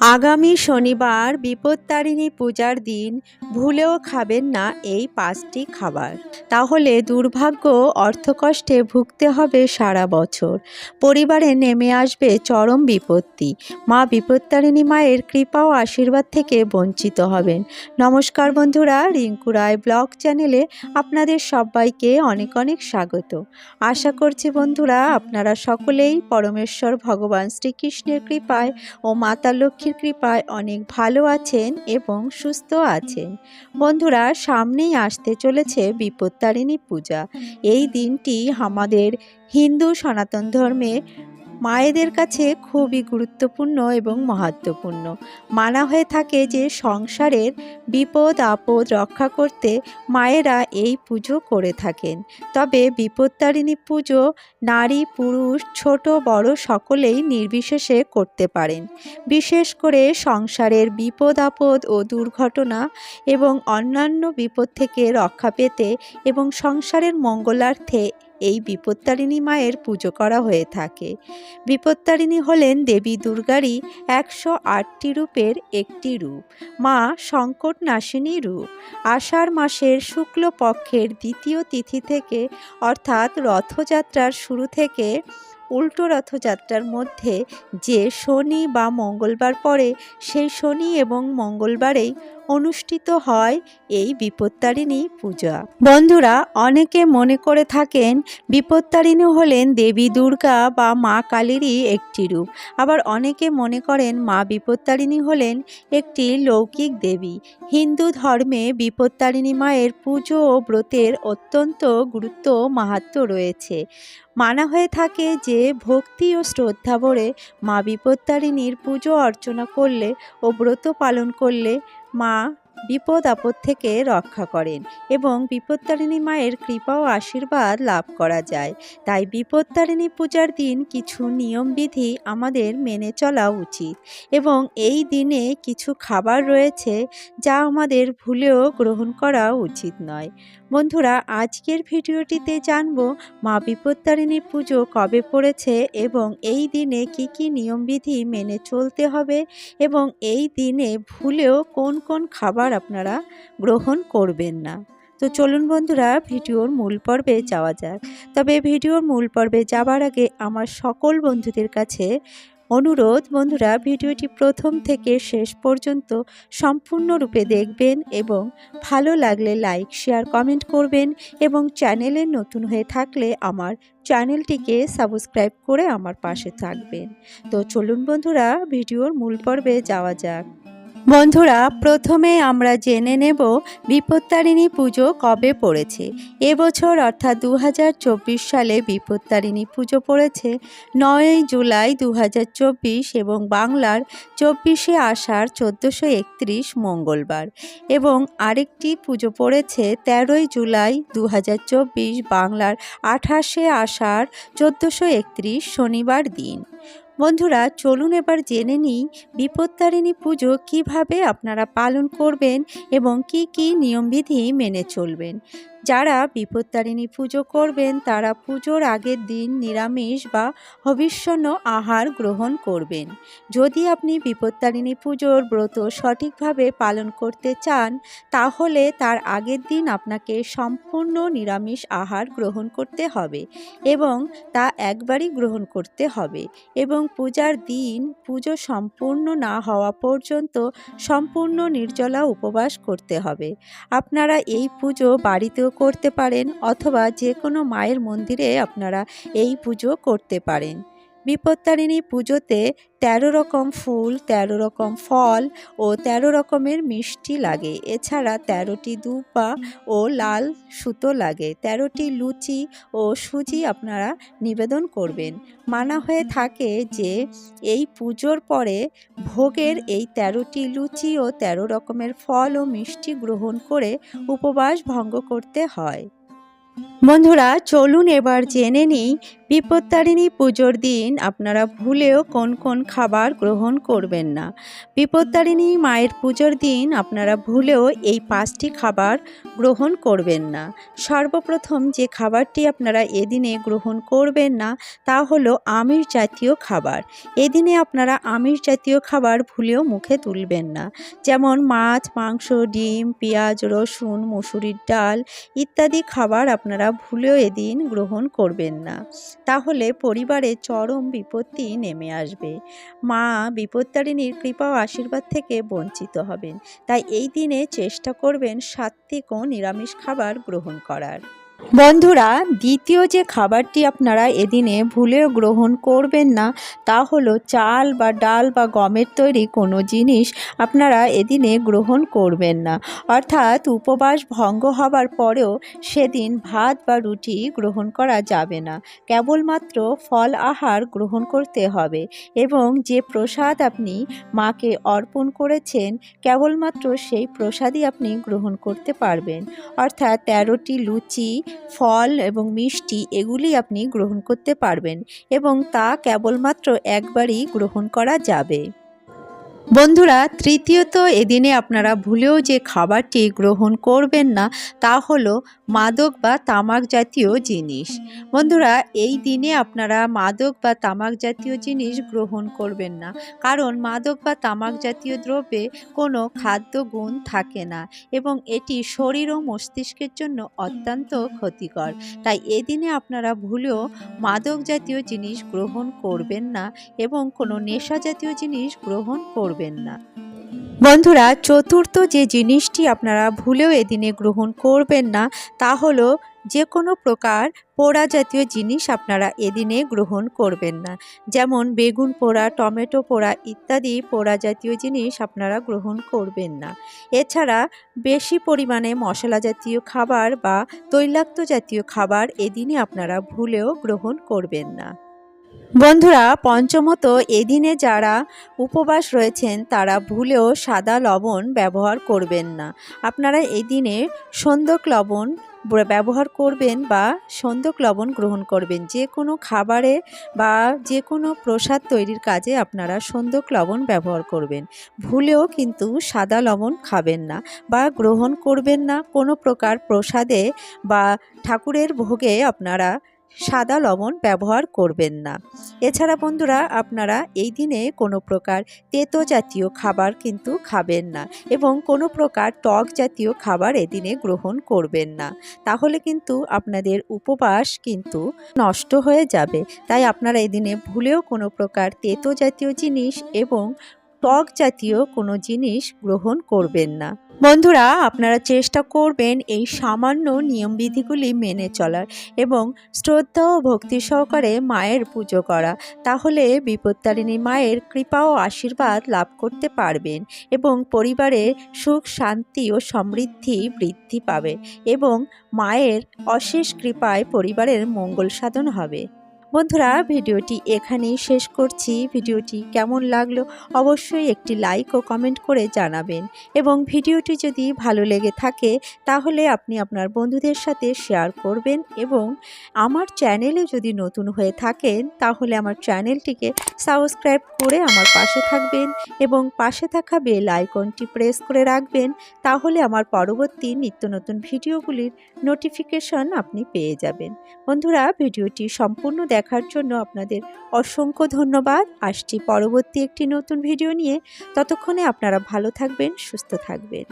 আগামী শনিবার বিপত্তারিণী পূজার দিন, ভুলেও খাবেন না এই পাঁচটি খাবার। তাহলে দুর্ভাগ্য, অর্থকষ্টে ভুগতে হবে সারা বছর। পরিবারে নেমে আসবে চরম বিপত্তি। মা বিপত্তারিণী মায়ের কৃপা ও আশীর্বাদ থেকে বঞ্চিত হবেন। নমস্কার বন্ধুরা, রিঙ্কু রায় ব্লগ চ্যানেলে আপনাদের সবাইকে অনেক অনেক স্বাগত। আশা করছি বন্ধুরা, আপনারা সকলেই পরমেশ্বর ভগবান শ্রীকৃষ্ণের কৃপায় ও মাতা লক্ষ্মীর কৃপায় অনেক ভালো আছেন এবং সুস্থ আছেন। বন্ধুরা, সামনেই আসতে চলেছে বিপত্তারিণী পূজা। এই দিনটি আমাদের হিন্দু সনাতন ধর্মে মায়েদের কাছে খুবই গুরুত্বপূর্ণ এবং মহত্বপূর্ণ মানা হয়ে থাকে যে সংসারের বিপদ, আপদ রক্ষা করতে মায়েরা এই পুজো করে থাকেন। তবে বিপত্তারিণী পুজো নারী, পুরুষ, ছোট, বড় সকলেই নির্বিশেষে করতে পারেন। বিশেষ করে সংসারের বিপদ, আপদ ও দুর্ঘটনা এবং অন্যান্য বিপদ থেকে রক্ষা পেতে এবং সংসারের মঙ্গলার্থে এই বিপত্তারিণী মায়ের পুজো করা হয়ে থাকে। বিপত্তারিণী হলেন দেবী দুর্গারই একশো আটটি রূপের একটি রূপ। মা সংকট নাশিনী রূপ। আষাঢ় মাসের শুক্ল পক্ষের দ্বিতীয় তিথি থেকে, অর্থাৎ রথযাত্রার শুরু থেকে উল্টো রথযাত্রার মধ্যে যে শনি বা মঙ্গলবার পড়ে, সেই শনি এবং মঙ্গলবারেই অনুষ্ঠিত হয় এই বিপত্তারিণী পূজা। বন্ধুরা, অনেকে মনে করে থাকেন বিপত্তারিণী হলেন দেবী দুর্গা বা মা কালীরই একটি রূপ। আবার অনেকে মনে করেন মা বিপত্তারিণী হলেন একটি লৌকিক দেবী। হিন্দু ধর্মে বিপত্তারিণী মায়ের পুজো ও ব্রতের অত্যন্ত গুরুত্ব ও মাহাত্ম্য রয়েছে। মানা হয়ে থাকে যে ভক্তি ও শ্রদ্ধা ভরে মা বিপত্তারিণীর পুজো অর্চনা করলে ও ব্রত পালন করলে মা বিপদ আপদ থেকে রক্ষা করেন এবং বিপত্তারিণী মায়ের কৃপা ও আশীর্বাদ লাভ করা যায়। তাই বিপত্তারিণী পূজার দিন কিছু নিয়মবিধি আমাদের মেনে চলা উচিত এবং এই দিনে কিছু খাবার রয়েছে যা আমাদের ভুলেও গ্রহণ করা উচিত নয়। বন্ধুরা, আজকের ভিডিওটিতে জানব মা বিপত্তারিণী পুজো কবে পড়েছে এবং এই দিনে কি কি নিয়মবিধি মেনে চলতে হবে এবং এই দিনে ভুলেও কোন কোন খাবার আপনারা গ্রহণ করবেন না। তো চলুন বন্ধুরা, ভিডিওর মূল পর্বে যাওয়া যাক। তবে ভিডিওর মূল পর্বে যাবার আগে আমার সকল বন্ধুদের কাছে অনুরোধ, বন্ধুরা, ভিডিওটি প্রথম থেকে শেষ পর্যন্ত সম্পূর্ণরূপে দেখবেন এবং ভালো লাগলে লাইক, শেয়ার, কমেন্ট করবেন এবং চ্যানেলে নতুন হয়ে থাকলে আমার চ্যানেলটিকে সাবস্ক্রাইব করে আমার পাশে থাকবেন। তো চলুন বন্ধুরা, ভিডিওর মূল পর্বে যাওয়া যাক। বন্ধুরা, প্রথমে আমরা জেনে নেব বিপত্তারিণী পুজো কবে পড়েছে। এবছর অর্থাৎ দু হাজার চব্বিশ সালে বিপত্তারিণী পুজো পড়েছে। নয়ই জুলাই দু হাজার চব্বিশ এবং বাংলার চব্বিশে আষাঢ় চোদ্দোশো একত্রিশ মঙ্গলবার এবং আরেকটি পুজো পড়েছে তেরোই জুলাই দু হাজার চব্বিশ বাংলার আঠাশে আষাঢ় চোদ্দোশো একত্রিশ শনিবার দিন। বন্ধুরা, চলুন এবার জেনে নিই বিপত্তারিণী পুজো কীভাবে আপনারা পালন করবেন এবং কি কি নিয়মবিধি মেনে চলবেন। যারা বিপত্তারিণী পুজো করবেন, তারা পুজোর আগের দিন নিরামিষ বা হবিষ্যন্ন আহার গ্রহণ করবেন। যদি আপনি বিপত্তারিণী পুজোর ব্রত সঠিকভাবে পালন করতে চান, তাহলে তার আগের দিন আপনাকে সম্পূর্ণ নিরামিষ আহার গ্রহণ করতে হবে এবং তা একবারই গ্রহণ করতে হবে এবং পূজার দিন পুজো সম্পূর্ণ না হওয়া পর্যন্ত সম্পূর্ণ নির্জলা উপবাস করতে হবে। আপনারা এই পুজো বাড়িতেও করতে পারেন অথবা যে কোনো মায়ের মন্দিরে আপনারা এই পুজো করতে পারেন। বিপত্তারিণী পুজোতে তেরো রকম ফুল, তেরো রকম ফল ও তেরো রকমের মিষ্টি লাগে। এছাড়া তেরোটি দুপা ও লাল সুতো লাগে। তেরোটি লুচি ও সুজি আপনারা নিবেদন করবেন। মানা হয়ে থাকে যে এই পুজোর পরে ভোগের এই তেরোটি লুচি ও তেরো রকমের ফল ও মিষ্টি গ্রহণ করে উপবাস ভঙ্গ করতে হয়। বন্ধুরা, চলুন এবার জেনে নিই বিপত্তারিণী পুজোর দিন আপনারা ভুলেও কোন কোন খাবার গ্রহণ করবেন না। বিপত্তারিণী মায়ের পুজোর দিন আপনারা ভুলেও এই পাঁচটি খাবার গ্রহণ করবেন না। সর্বপ্রথম যে খাবারটি আপনারা এদিনে গ্রহণ করবেন না, তা হলো আমিষ জাতীয় খাবার। এদিনে আপনারা আমিষ জাতীয় খাবার ভুলেও মুখে তুলবেন না। যেমন মাছ, মাংস, ডিম, পেঁয়াজ, রসুন, মুসুরির ডাল ইত্যাদি খাবার আপনারা ভুলেও এদিন গ্রহণ করবেন না। তাহলে পরিবারে চরম বিপত্তি নেমে আসবে। মা বিপত্তারিণীর কৃপা ও আশীর্বাদ থেকে বঞ্চিত হবেন। তাই এই দিনে চেষ্টা করবেন সাত্ত্বিক ও নিরামিষ খাবার গ্রহণ করার। বন্ধুরা, দ্বিতীয় যে খাবারটি আপনারা এদিনে ভুলেও গ্রহণ করবেন না, তা হলো চাল বা ডাল বা গমের তৈরি কোনো জিনিস আপনারা এদিনে গ্রহণ করবেন না। অর্থাৎ উপবাস ভঙ্গ হবার পরেও সেদিন ভাত বা রুটি গ্রহণ করা যাবে না। কেবলমাত্র ফল আহার গ্রহণ করতে হবে এবং যে প্রসাদ আপনি মাকে অর্পণ করেছেন, কেবলমাত্র সেই প্রসাদই আপনি গ্রহণ করতে পারবেন। অর্থাৎ তেরোটি লুচি ফল এবং মিষ্টি এগুলি আপনি গ্রহণ করতে পারবেন এবং তা কেবলমাত্র একবারই গ্রহণ করা যাবে। বন্ধুরা, তৃতীয়ত এদিনে আপনারা ভুলেও যে খাবারটি গ্রহণ করবেন না, তা হলো মাদক বা তামাক জাতীয় জিনিস। বন্ধুরা, এই দিনে আপনারা মাদক বা তামাক জাতীয় জিনিস গ্রহণ করবেন না, কারণ মাদক বা তামাক জাতীয় দ্রব্যে কোনো খাদ্য গুণ থাকে না এবং এটি শরীর ও মস্তিষ্কের জন্য অত্যন্ত ক্ষতিকর। তাই এদিনে আপনারা ভুলেও মাদক জাতীয় জিনিস গ্রহণ করবেন না এবং কোনো নেশা জাতীয় জিনিস গ্রহণ করবেন না। বন্ধুরা, চতুর্থ যে জিনিসটি আপনারা ভুলেও এদিনে গ্রহণ করবেন না, তা হলো যে কোনো প্রকার পোড়া জাতীয় জিনিস আপনারা এদিনে গ্রহণ করবেন না। যেমন বেগুন পোড়া, টমেটো পোড়া ইত্যাদি পোড়া জাতীয় জিনিস আপনারা গ্রহণ করবেন না। এছাড়া বেশি পরিমাণে মশলা জাতীয় খাবার বা তৈলাক্ত জাতীয় খাবার এদিনে আপনারা ভুলেও গ্রহণ করবেন না। বন্ধুরা, পঞ্চমত এদিনে যারা উপবাস রয়েছেন, তারা ভুলেও সাদা লবণ ব্যবহার করবেন না। আপনারা এদিনে সন্দক লবণ ব্যবহার করবেন বা সন্দক লবণ গ্রহণ করবেন। যে কোনো খাবারে বা যে কোনো প্রসাদ তৈরির কাজে আপনারা সন্দক লবণ ব্যবহার করবেন। ভুলেও কিন্তু সাদা লবণ খাবেন না বা গ্রহণ করবেন না। কোনো প্রকার প্রসাদে বা ঠাকুরের ভোগে আপনারা সাদা লবণ ব্যবহার করবেন না। এছাড়া বন্ধুরা, আপনারা এই দিনে কোনো প্রকার তেতো জাতীয় খাবার কিন্তু খাবেন না এবং কোনো প্রকার টক জাতীয় খাবার এদিনে গ্রহণ করবেন না। তাহলে কিন্তু আপনাদের উপবাস কিন্তু নষ্ট হয়ে যাবে। তাই আপনারা এদিনে ভুলেও কোনো প্রকার তেতো জাতীয় জিনিস এবং টক জাতীয় কোনো জিনিস গ্রহণ করবেন না। বন্ধুরা, আপনারা চেষ্টা করবেন এই সামান্য নিয়মবিধিগুলি মেনে চলার এবং শ্রদ্ধা ও ভক্তি সহকারে মায়ের পুজো করা। তাহলে বিপত্তারিণী মায়ের কৃপা ও আশীর্বাদ লাভ করতে পারবেন এবং পরিবারে সুখ, শান্তি ও সমৃদ্ধি বৃদ্ধি পাবে এবং মায়ের অশেষ কৃপায় পরিবারের মঙ্গল সাধন হবে। বন্ধুরা, ভিডিওটি এখানেই শেষ করছি। ভিডিওটি কেমন লাগল অবশ্যই একটি লাইক ও কমেন্ট করে জানাবেন। এবং ভিডিওটি যদি ভালো লেগে থাকে, তাহলে আপনি আপনার বন্ধুদের সাথে শেয়ার করবেন এবং আমার চ্যানেলে যদি নতুন হয়ে থাকেন, তাহলে আমার চ্যানেলটিকে সাবস্ক্রাইব করে আমার পাশে থাকবেন এবং পাশে থাকা বেল আইকনটি প্রেস করে রাখবেন। তাহলে আমার পরবর্তী নিত্য নতুন ভিডিওগুলির নোটিফিকেশন আপনি পেয়ে যাবেন। বন্ধুরা, ভিডিওটি সম্পূর্ণ দেখার জন্য আপনাদের অসংখ্য ধন্যবাদ। আসছি পরবর্তী একটি নতুন ভিডিও নিয়ে। ততক্ষণে আপনারা ভালো থাকবেন, সুস্থ থাকবেন।